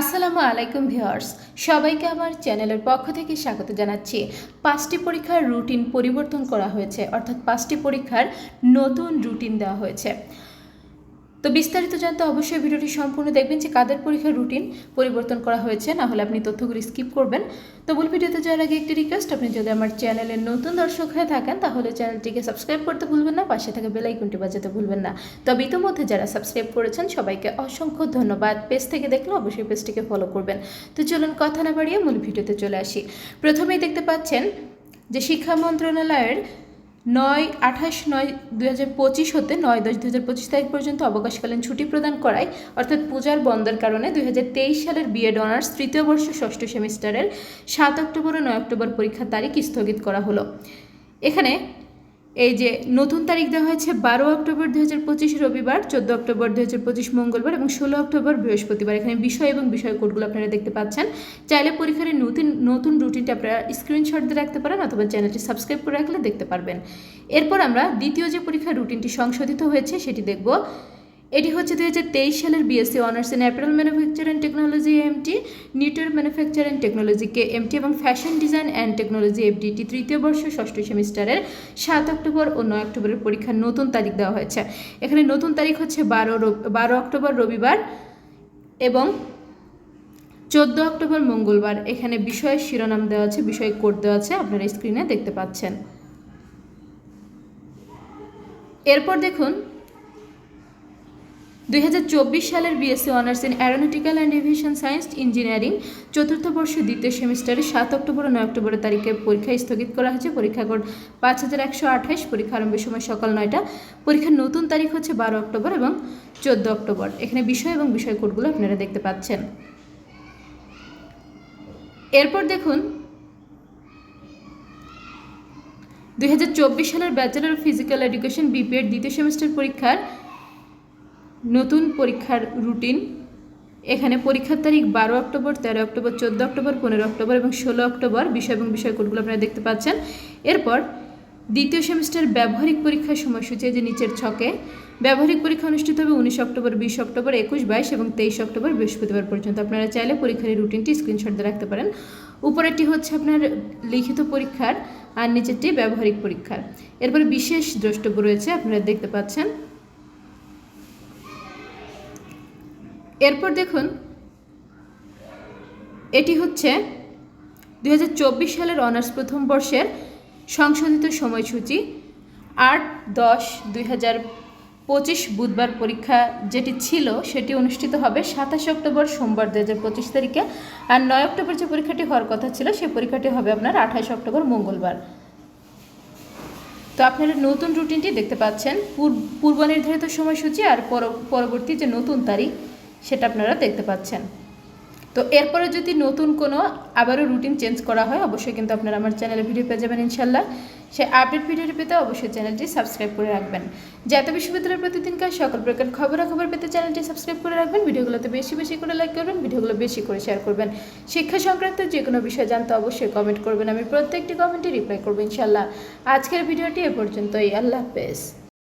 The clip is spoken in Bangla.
আসসালামু আলাইকুম ভিউয়ার্স, সবাইকে আমার চ্যানেলের পক্ষ থেকে স্বাগত জানাচ্ছি। পাঁচটি পরীক্ষার রুটিন পরিবর্তন করা হয়েছে, অর্থাৎ পাঁচটি পরীক্ষার নতুন রুটিন দেওয়া হয়েছে। তো বিস্তারিত জানতে অবশ্যই ভিডিওটি সম্পূর্ণ দেখবেন যে কাদের পরীক্ষার রুটিন পরিবর্তন করা হয়েছে, না হলে আপনি তথ্যগুলি স্কিপ করবেন। তো মূল ভিডিওতে যাওয়ার আগে একটি রিকোয়েস্ট আপনি যদি আমার চ্যানেলের নতুন দর্শক হয়ে থাকেন, তাহলে চ্যানেলটিকে সাবস্ক্রাইব করতে ভুলবেন না, পাশে থাকা বেল আইকনটি বাজাতে ভুলবেন না। তবে ইতিমধ্যে যারা সাবস্ক্রাইব করেছেন, সবাইকে অসংখ্য ধন্যবাদ। পেজ থেকে দেখলে অবশ্যই পেজটিকে ফলো করবেন। তো চলুন কথা না বাড়িয়ে মূল ভিডিওতে চলে আসি। প্রথমেই দেখতে পাচ্ছেন যে শিক্ষা মন্ত্রণালয়ের নয় আঠাশ নয় দু হাজার পঁচিশ হতে নয় দশ দু হাজার পঁচিশ তারিখ পর্যন্ত অবকাশকালীন ছুটি প্রদান করায়, অর্থাৎ পূজার বন্ধের কারণে দুই হাজার তেইশ সালের বিএড অনার্স তৃতীয় বর্ষ ষষ্ঠ সেমিস্টারের সাত অক্টোবর ও নয় অক্টোবর পরীক্ষার তারিখ স্থগিত করা হলো। এখানে এই যে নতুন তারিখ দেওয়া হয়েছে বারো অক্টোবর দুই হাজার পঁচিশ রবিবার, চোদ্দ অক্টোবর দুই হাজার পঁচিশ মঙ্গলবার এবং ষোলো অক্টোবর বৃহস্পতিবার। এখানে বিষয় এবং বিষয় কোডগুলো আপনারা দেখতে পাচ্ছেন। চাইলে পরীক্ষার নতুন নতুন রুটিনটা আপনারা স্ক্রিনশট দিয়ে রাখতে পারেন অথবা চ্যানেলটি সাবস্ক্রাইব করে রাখলে দেখতে পারবেন। এরপর আমরা দ্বিতীয় যে পরীক্ষার রুটিনটি সংশোধিত হয়েছে, সেটি দেখব। এটি হচ্ছে দুই হাজার তেইশ সালের BSc honours in apparel manufacture and technology MT knitwear manufacture and technology K MT এবং fashion design and technology FDT তৃতীয় বর্ষ ষষ্ঠ সেমিস্টারের সাত অক্টোবর ও নয় অক্টোবরের পরীক্ষার নতুন তারিখ দেওয়া হয়েছে। এখানে নতুন তারিখ হচ্ছে বারো বারো অক্টোবর রবিবার এবং চোদ্দ অক্টোবর মঙ্গলবার। এখানে বিষয়ের শিরোনাম দেওয়া আছে, বিষয় কোড দেওয়া আছে, আপনারা স্ক্রিনে দেখতে পাচ্ছেন। এরপর দেখুন দু হাজার চব্বিশ সালের BSc honours in aeronautical and aviation science engineering চতুর্থ বর্ষ দ্বিতীয় সেমিস্টারে সাত অক্টোবর ও নয় অক্টোবরের তারিখে পরীক্ষা স্থগিত করা হয়েছে। পরীক্ষা কোড পাঁচ হাজার একশো আঠাশ, পরীক্ষা আরম্ভের সময় সকাল নয়টা। পরীক্ষার নতুন তারিখ হচ্ছে বারো অক্টোবর এবং চোদ্দ অক্টোবর। এখানে বিষয় এবং বিষয় কোডগুলো আপনারা দেখতে পাচ্ছেন। এরপর দেখুন দু হাজার চব্বিশ সালের bachelor of physical education BPEd দ্বিতীয় সেমিস্টার পরীক্ষার নতুন পরীক্ষার রুটিন এখানে পরীক্ষার তারিখ বারো অক্টোবর, তেরো অক্টোবর, চোদ্দ অক্টোবর, পনেরো অক্টোবর এবং ষোলো অক্টোবর। বিষয় এবং বিষয় কোডগুলো আপনারা দেখতে পাচ্ছেন। এরপর দ্বিতীয় সেমিস্টার ব্যবহারিক পরীক্ষার সময়সূচি যে নিচের ছকে। ব্যবহারিক পরীক্ষা অনুষ্ঠিত হবে উনিশ অক্টোবর, বিশ অক্টোবর, একুশ, বাইশ এবং তেইশ অক্টোবর বৃহস্পতিবার পর্যন্ত। আপনারা চাইলে পরীক্ষার রুটিনটি স্ক্রিনশট দিয়ে রাখতে পারেন। উপরেরটি হচ্ছে আপনার লিখিত পরীক্ষার আর নিচেরটি ব্যবহারিক পরীক্ষার। এরপরে বিশেষ দ্রষ্টব্য রয়েছে, আপনারা দেখতে পাচ্ছেন। এরপর দেখুন, এটি হচ্ছে দু হাজার চব্বিশ সালের অনার্স প্রথম বর্ষের সংশোধিত সময়সূচি, আট দশ দুই পঁচিশ বুধবার পরীক্ষা যেটি ছিল সেটি অনুষ্ঠিত হবে সাতাশে অক্টোবর সোমবার দু হাজার পঁচিশ তারিখে, আর নয় অক্টোবর যে পরীক্ষাটি হওয়ার কথা ছিল সেই পরীক্ষাটি হবে আপনার আঠাশ অক্টোবর মঙ্গলবার। তো আপনারা নতুন রুটিনটি দেখতে পাচ্ছেন, পূর্ব নির্ধারিত সময়সূচি আর পরবর্তী যে নতুন তারিখ সেটা আপনারা দেখতে পাচ্ছেন। তো এরপরে যদি নতুন কোনো আবারও রুটিন চেঞ্জ করা হয়, অবশ্যই কিন্তু আপনারা আমার চ্যানেলে ভিডিও পেয়ে যাবেন ইনশাল্লাহ। সেই আপডেট ভিডিওটি পেতে অবশ্যই চ্যানেলটি সাবস্ক্রাইব করে রাখবেন। জাতীয় বিশ্ববিদ্যালয়ের প্রতিদিনকার সকল প্রকার খবরাখবর পেতে চ্যানেলটি সাবস্ক্রাইব করে রাখবেন। ভিডিওগুলোতে বেশি বেশি করে লাইক করবেন, ভিডিওগুলো বেশি করে শেয়ার করবেন। শিক্ষা সংক্রান্ত যে কোনো বিষয় জানতে অবশ্যই কমেন্ট করবেন। আমি প্রত্যেকটি কমেন্টে রিপ্লাই করব ইনশাল্লাহ। আজকের ভিডিওটি এ পর্যন্তই। আল্লাহ হাফেজ।